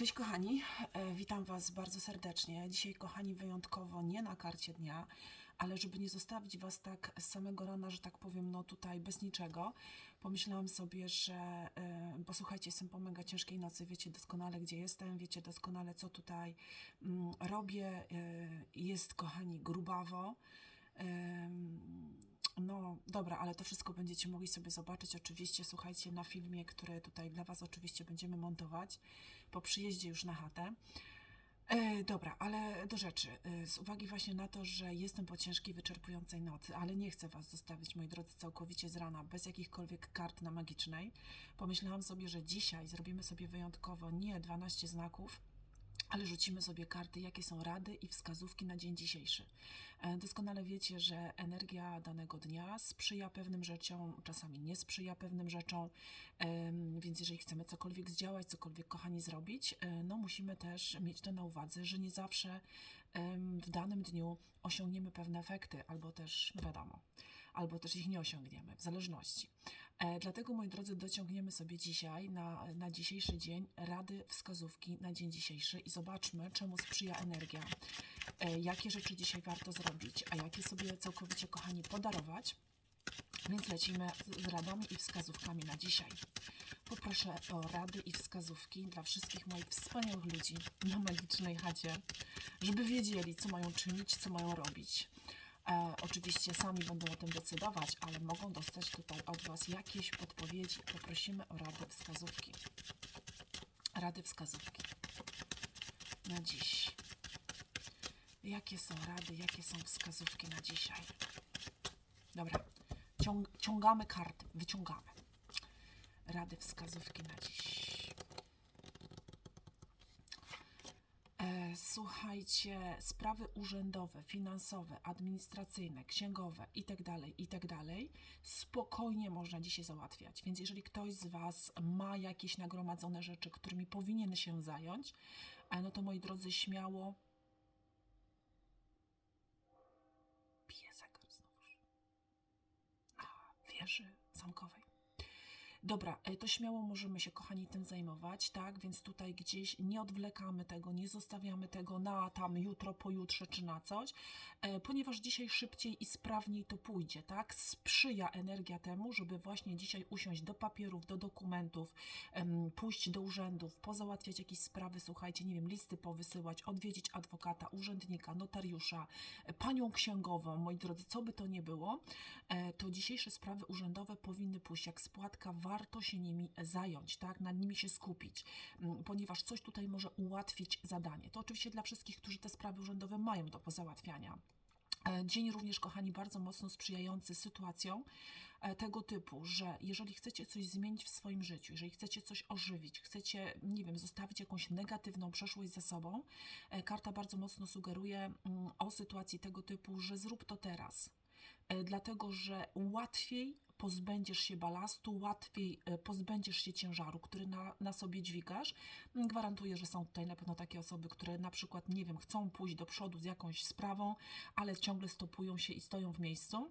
Cześć kochani, E, witam Was bardzo serdecznie. Dzisiaj kochani wyjątkowo nie na karcie dnia, ale żeby nie zostawić Was tak z samego rana, że tak powiem, no tutaj bez niczego, pomyślałam sobie, że e, posłuchajcie, jestem po mega ciężkiej nocy, wiecie doskonale gdzie jestem, wiecie doskonale co tutaj mm, robię. E, Jest kochani grubawo. No dobra, ale to wszystko będziecie mogli sobie zobaczyć oczywiście, słuchajcie, na filmie, który tutaj dla Was oczywiście będziemy montować po przyjeździe już na chatę. E, dobra, ale do rzeczy. E, z uwagi właśnie na to, że jestem po ciężkiej, wyczerpującej nocy, ale nie chcę Was zostawić, moi drodzy, całkowicie z rana, bez jakichkolwiek kart na magicznej, pomyślałam sobie, że dzisiaj zrobimy sobie wyjątkowo nie 12 znaków, ale rzucimy sobie karty, jakie są rady i wskazówki na dzień dzisiejszy. E, Doskonale wiecie, że energia danego dnia sprzyja pewnym rzeczom, czasami nie sprzyja pewnym rzeczom, więc jeżeli chcemy cokolwiek zdziałać, cokolwiek kochani zrobić, e, no musimy też mieć to na uwadze, że nie zawsze w danym dniu osiągniemy pewne efekty, albo też, no wiadomo, albo też ich nie osiągniemy, w zależności. E, Dlatego, moi drodzy, dociągniemy sobie dzisiaj, na, na dzisiejszy dzień, rady, wskazówki na dzień dzisiejszy i zobaczmy, czemu sprzyja energia, e, jakie rzeczy dzisiaj warto zrobić, a jakie sobie całkowicie, kochani, podarować. Więc lecimy z radami i wskazówkami na dzisiaj. Poproszę o rady i wskazówki dla wszystkich moich wspaniałych ludzi na magicznej chacie, żeby wiedzieli, co mają czynić, co mają robić. E, oczywiście sami będą o tym decydować, ale mogą dostać tutaj od Was jakieś podpowiedzi. Poprosimy o rady, wskazówki. Rady, wskazówki na dziś. Jakie są rady, jakie są wskazówki na dzisiaj? Dobra, ciąg, ciągamy karty, wyciągamy. Rady, wskazówki na dziś. E, Słuchajcie, sprawy urzędowe, finansowe, administracyjne, księgowe itd., itd. spokojnie można dzisiaj załatwiać. Więc jeżeli ktoś z Was ma jakieś nagromadzone rzeczy, którymi powinien się zająć, no to moi drodzy, śmiało. Bije zegar znowuż. Na wieży zamkowej. Dobra, e, to śmiało możemy się, kochani, tym zajmować, tak? Więc tutaj gdzieś nie odwlekamy tego, nie zostawiamy tego na tam jutro, pojutrze czy na coś, e, ponieważ dzisiaj szybciej i sprawniej to pójdzie, tak? Sprzyja energia temu, żeby właśnie dzisiaj usiąść do papierów, do dokumentów, pójść do urzędów, pozałatwiać jakieś sprawy, słuchajcie, nie wiem, listy powysyłać, odwiedzić adwokata, urzędnika, notariusza, e, panią księgową, moi drodzy, co by to nie było, to dzisiejsze sprawy urzędowe powinny pójść jak spłatka, warto się nimi zająć, tak, nad nimi się skupić, ponieważ coś tutaj może ułatwić zadanie. To oczywiście dla wszystkich, którzy te sprawy urzędowe mają do pozałatwiania. E, Dzień również, kochani, bardzo mocno sprzyjający sytuacjom e, tego typu, że jeżeli chcecie coś zmienić w swoim życiu, jeżeli chcecie coś ożywić, chcecie, nie wiem, zostawić jakąś negatywną przeszłość za sobą, e, karta bardzo mocno sugeruje o sytuacji tego typu, że zrób to teraz. Dlatego, że łatwiej pozbędziesz się balastu, łatwiej e, pozbędziesz się ciężaru, który na, na sobie dźwigasz. Mm, Gwarantuję, że są tutaj na pewno takie osoby, które na przykład, nie wiem, chcą pójść do przodu z jakąś sprawą, ale ciągle stopują się i stoją w miejscu.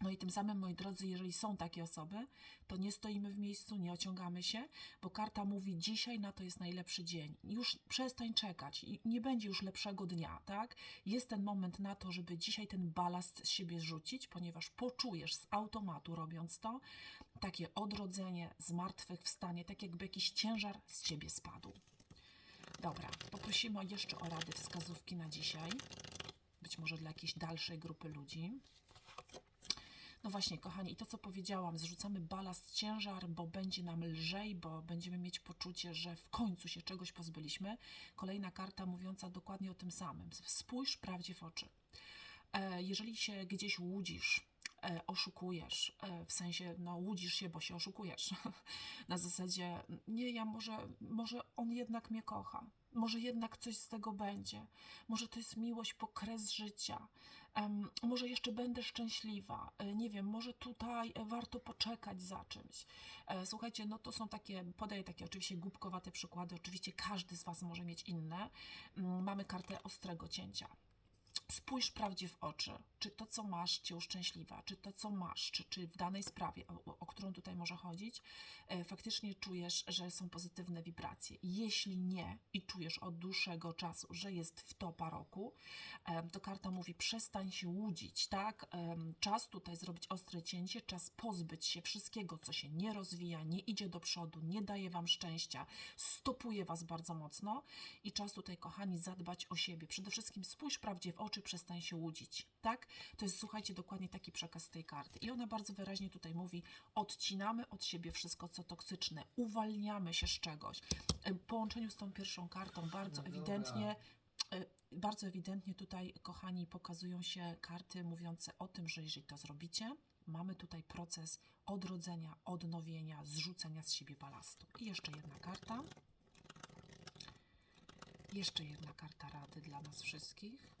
No i tym samym, moi drodzy, jeżeli są takie osoby, to nie stoimy w miejscu, nie ociągamy się, bo karta mówi, dzisiaj na to jest najlepszy dzień. Już przestań czekać i nie będzie już lepszego dnia, tak? Jest ten moment na to, żeby dzisiaj ten balast z siebie zrzucić, ponieważ poczujesz z automatu, robiąc to, takie odrodzenie, zmartwychwstanie, tak jakby jakiś ciężar z ciebie spadł. Dobra, poprosimy jeszcze o rady, wskazówki na dzisiaj. Być może dla jakiejś dalszej grupy ludzi. No właśnie, kochani, i to co powiedziałam, zrzucamy balast, ciężar, bo będzie nam lżej, bo będziemy mieć poczucie, że w końcu się czegoś pozbyliśmy. Kolejna karta mówiąca dokładnie o tym samym. Spójrz prawdzie w oczy. E, Jeżeli się gdzieś łudzisz, e, oszukujesz, e, w sensie, no łudzisz się, bo się oszukujesz. Na zasadzie, nie, ja może, może on jednak mnie kocha. Może jednak coś z tego będzie. Może to jest miłość po kres życia. Może jeszcze będę szczęśliwa. E, nie wiem, może tutaj e, warto poczekać za czymś. E, słuchajcie, no to są takie, podaję takie oczywiście głupkowate przykłady. Oczywiście każdy z Was może mieć inne. Mm, Mamy kartę ostrego cięcia spójrz prawdzie w oczy, czy to, co masz, cię uszczęśliwa, czy to, co masz, czy, czy w danej sprawie, o, o którą tutaj może chodzić, e, faktycznie czujesz, że są pozytywne wibracje. Jeśli nie i czujesz od dłuższego czasu, że jest w topa roku, em, to karta mówi przestań się łudzić, tak? Em, Czas tutaj zrobić ostre cięcie, czas pozbyć się wszystkiego, co się nie rozwija, nie idzie do przodu, nie daje Wam szczęścia, stopuje Was bardzo mocno i czas tutaj, kochani, zadbać o siebie. Przede wszystkim spójrz prawdzie w oczy, przestań się łudzić, tak? To jest, słuchajcie, dokładnie taki przekaz tej karty. I ona bardzo wyraźnie tutaj mówi, odcinamy od siebie wszystko, co toksyczne, uwalniamy się z czegoś. E, W połączeniu z tą pierwszą kartą bardzo No ewidentnie e, bardzo ewidentnie tutaj, kochani, pokazują się karty mówiące o tym, że jeżeli to zrobicie, mamy tutaj proces odrodzenia, odnowienia, zrzucenia z siebie balastu. I jeszcze jedna karta. Jeszcze jedna karta rady dla nas wszystkich.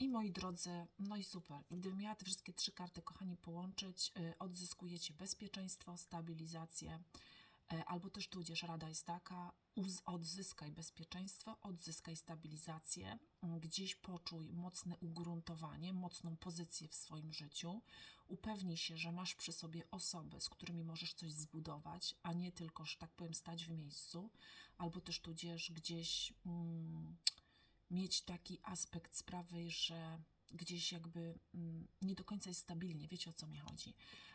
I moi drodzy, no i super. Gdybym miała te wszystkie trzy karty, kochani, połączyć, y, odzyskujecie bezpieczeństwo, stabilizację, y, albo też tudzież rada jest taka, odzyskaj bezpieczeństwo, odzyskaj stabilizację, y, gdzieś poczuj mocne ugruntowanie, mocną pozycję w swoim życiu, upewnij się, że masz przy sobie osoby, z którymi możesz coś zbudować, a nie tylko, że tak powiem, stać w miejscu, albo też tudzież gdzieś mm, mieć taki aspekt sprawy, że gdzieś jakby mm, nie do końca jest stabilnie, wiecie o co mi chodzi,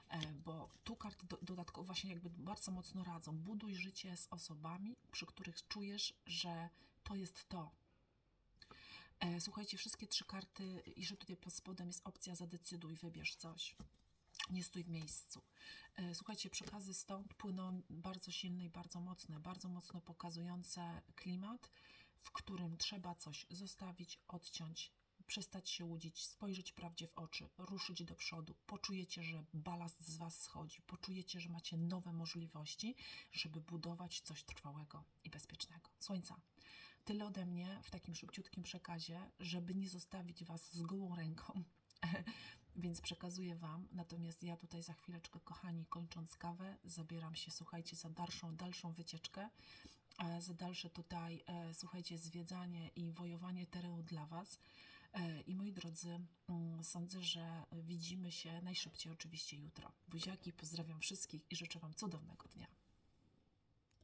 e, bo tu karty do, dodatkowo właśnie jakby bardzo mocno radzą, buduj życie z osobami, przy których czujesz, że to jest to, E, Słuchajcie, wszystkie trzy karty, i że tutaj pod spodem jest opcja zadecyduj, wybierz coś. Nie stój w miejscu. E, Słuchajcie, przekazy stąd płyną bardzo silne i bardzo mocne, bardzo mocno pokazujące klimat, w którym trzeba coś zostawić, odciąć, przestać się łudzić, spojrzeć prawdzie w oczy, ruszyć do przodu. Poczujecie, że balast z Was schodzi, poczujecie, że macie nowe możliwości, żeby budować coś trwałego i bezpiecznego. Słońca. Tyle ode mnie w takim szybciutkim przekazie, żeby nie zostawić Was z gołą ręką. Więc przekazuję Wam. Natomiast ja tutaj za chwileczkę, kochani, kończąc kawę, zabieram się, słuchajcie, za dalszą, dalszą wycieczkę, za dalsze tutaj, e, słuchajcie, zwiedzanie i wojowanie terenu dla Was. E, I moi drodzy, mm, sądzę, że widzimy się najszybciej oczywiście jutro. Buziaki, pozdrawiam wszystkich i życzę Wam cudownego dnia.